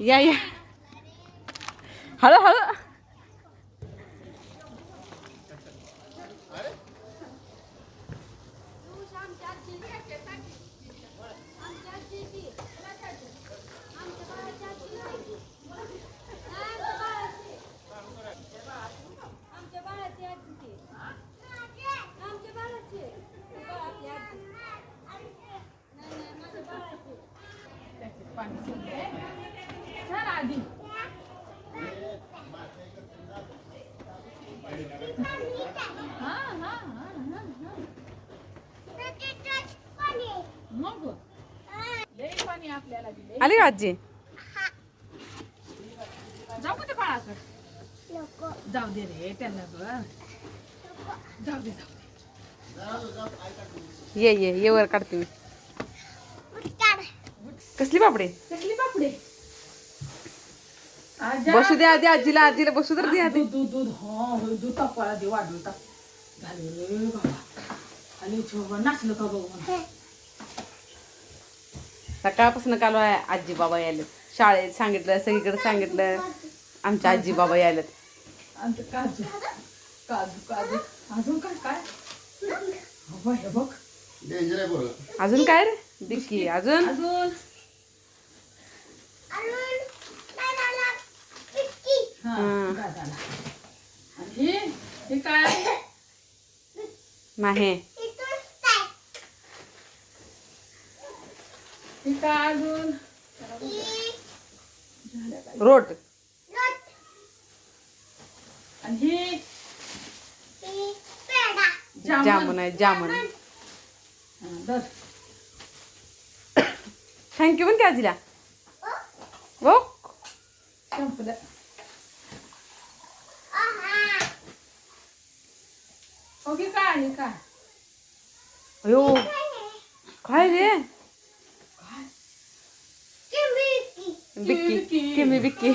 या या हळू हळू आमच्या बाळाची आजी आधी. हा हा हा हा हा. मग? लई पाणी आपल्याला दिले आली का आजी? जाऊ का ते बाळाकडे? जाऊ दे रे त्याला ग. जाऊ दे जाऊ दे. ये ये ये वर काढते मी. कसली बापडे कसली बापडे बसू दे आधी आजीला आजीला बसू तर दे आधी. दूध दूध दूध. हा होय, दूध तापवायला दे वाढलं ताप झालं रे बाबा. आणि छोबा नाचलं का बघ. सकाळपासून काल आजी बाबा यायलेत. शाळेत सांगितलं सगळीकडे सांगितलं. आमच्या आजी बाबा यायलेत. आमचं काजू काजू काजू. अजून काय काय? हे बघ. अजून काय रे? डिक्की अजून? अजून. हा हा. काय आणि हे हे काय माहे. हे काय अजून? रोट. आणि हे जामून. आहे जामून. हा, धर. थँक्यू पण की आजीला. हो. संपलं. ओके काय हे काय अयो काय रे बिक्की बिक्की. किमी बिक्की